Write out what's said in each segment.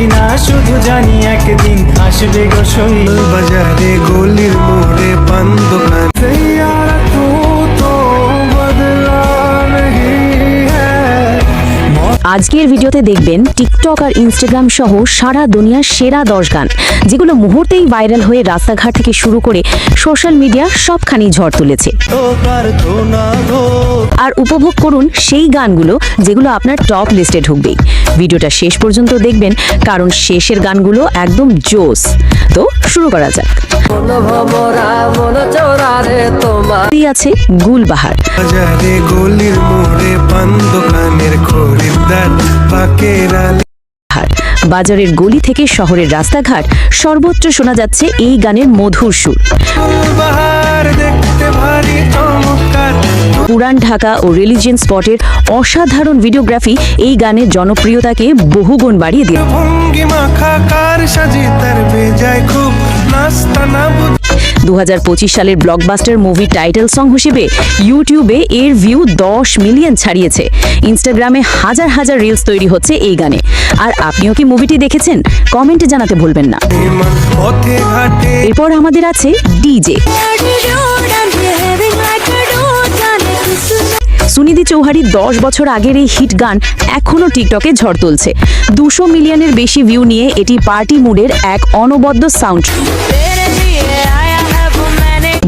বুঝি না শুধু জানি একদিন আসবে গো শৈল বাজারে গলির মোড়ে পান দোকান। আজকের ভিডিওতে দেখবেন টিকটক আর ইনস্টাগ্রাম সহ সারা দুনিয়ার সেরা দশ গান, যেগুলো মুহূর্তেই ভাইরাল হয়ে রাস্তাঘাট থেকে শুরু করে সোশ্যাল মিডিয়া সবখানি ঝড় তুলেছে। আর উপভোগ করুন সেই গানগুলো যেগুলো আপনার টপ লিস্টে ঢুকবেই। ভিডিওটা শেষ পর্যন্ত দেখবেন, কারণ শেষের গানগুলো একদম জোস। তো শুরু করা যাক। আছে গুলবাহার। বাজারের গলি থেকে শহরের রাস্তাঘাট সর্বত্র শোনা যাচ্ছে এই গানের মধুর সুর। পুরান ঢাকা ও রিলিজিয়ান স্পটের অসাধারণ ভিডিওগ্রাফি এই গানের জনপ্রিয়তাকে বহুগুণ বাড়িয়ে দিয়ে দু হাজার পঁচিশ সালের ব্লকবাস্টার মুভি টাইটেল সং হিসেবে ইউটিউবে এর ভিউ দশ মিলিয়ন ছাড়িয়েছে। ইনস্টাগ্রামে হাজার হাজার রিলস তৈরি হচ্ছে এই গানে। আর আপনিও কি মুভিটি দেখেছেন? কমেন্টে জানাতে ভুলবেন না। এরপর আমাদের আছে ডিজে সুনিধি চৌহারি দশ বছর আগের এই হিট গান এখনও টিকটকে ঝড় তুলছে। দুশো মিলিয়নের বেশি ভিউ নিয়ে এটি পার্টি মুডের এক অনবদ্য সাউন্ড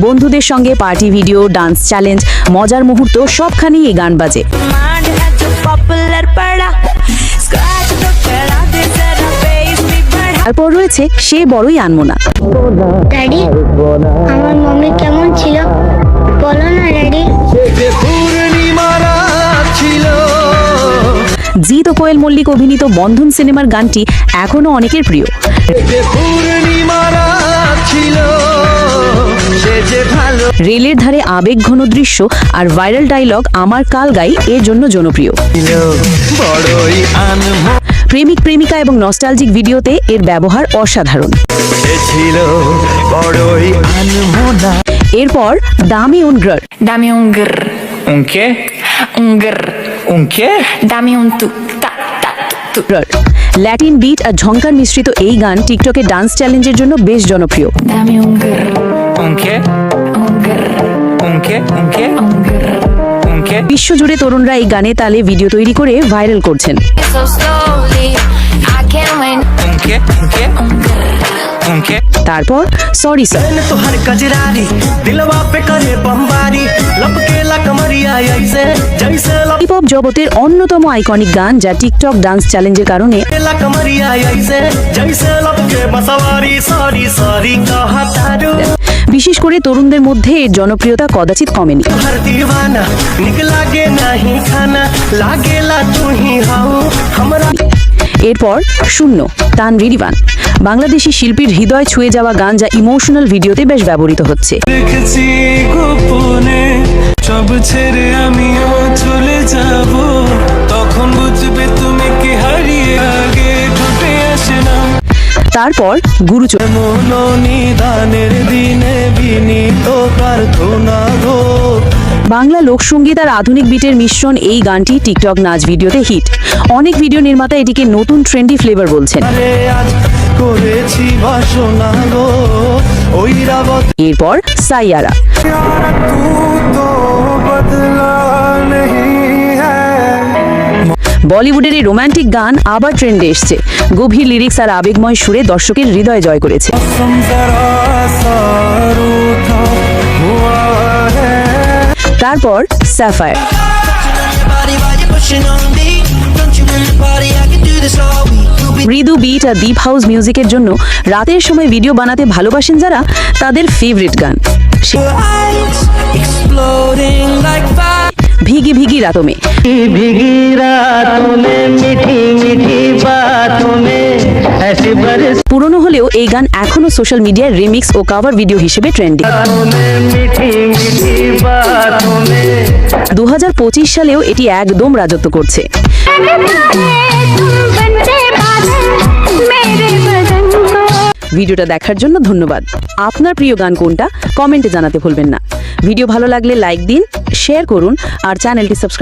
বন্ধুদের সঙ্গে পার্টি ভিডিও ডান্স চ্যালেঞ্জ মজার মুহূর্ত সবখানেই এই গান বাজে। তারপর রয়েছে সে বড়ই আনমোনা। ড্যাডি আমার মমি কেমন ছিল? বলো না ড্যাডি ও কোয়েল মল্লিক অভিনীত বন্ধন সিনেমার গানটি এখনও অনেকের প্রিয়। ছিল। রেলের ধারে আবেগ ঘন দৃশ্য আর ভাইরাল ডায়লগ আমার কাল গাই এর জন্য জনপ্রিয়। প্রেমিক প্রেমিকা এবং নস্টালজিক ভিডিওতে এর ব্যবহার অসাধারণ। এরপর দামি উনগ্রার। un tu, ta, ta, tu. Latin beat আর ঝঙ্কার মিশ্রিত এই গান টিকটকে ডান্স চ্যালেঞ্জের জন্য বেশ জনপ্রিয়। un বিশ্বজুড়ে তরুণরা এই গানে তালে ভিডিও তৈরি করে ভাইরাল করছেন। তারপর সরি সর হিপ জগতের অন্যতম আইকনিক গান যা টিকটক ডান্স চ্যালেঞ্জের কারণে বিশেষ করে তরুণদের মধ্যে এর জনপ্রিয়তা কদাচিৎ কমেনি। এরপর শূন্য তান রিডিবান বাংলাদেশি শিল্পীর হৃদয় ছুঁয়ে যাওয়া গান যা ইমোশনাল ভিডিওতে বেশ ব্যবহৃত হচ্ছে। আমিও চলে যাব। তারপর গুরুচর নিদানের দিনে বাংলা লোকসঙ্গীত আর আধুনিক বিটের মিশ্রণ এই গানটি টিকটক নাচ ভিডিওতে হিট। অনেক ভিডিও নির্মাতা এটিকে নতুন ট্রেন্ডি ফ্লেভার বলছেন। এরপর সাইয়ারা। বলিউডের এই রোম্যান্টিক গান আবার ট্রেন্ডে এসছে। গভীর লিরিক্স আর আবেগময় সুরে দর্শকের হৃদয় জয় করেছে। তারপর স্যাফায়ার মৃদু বিট আর ডিপ হাউস মিউজিকের জন্য রাতের সময় ভিডিও বানাতে ভালোবাসেন যারা, তাদের ফেভারিট গান। সে- eyes exploding like fire. ভিগি ভিগি রাতমে भीगी रातों में मीठी मीठी बातों में ऐसी बरस পুরনো হলেও এই গান এখনো সোশ্যাল মিডিয়ায় রিমিক্স ও কভার ভিডিও হিসেবে ট্রেন্ডিং में मीठी मीठी बातों में দু সালেও এটি একদম রাজত্ব করছে ভিডিওটা দেখার জন্য ধন্যবাদ। আপনার প্রিয় গান কোনটা? কমেন্টে জানাতে ভুলবেন না। ভিডিও ভালো লাগলে লাইক দিন, শেয়ার করুন, আর চ্যানেলটি সাবস্ক্রাইব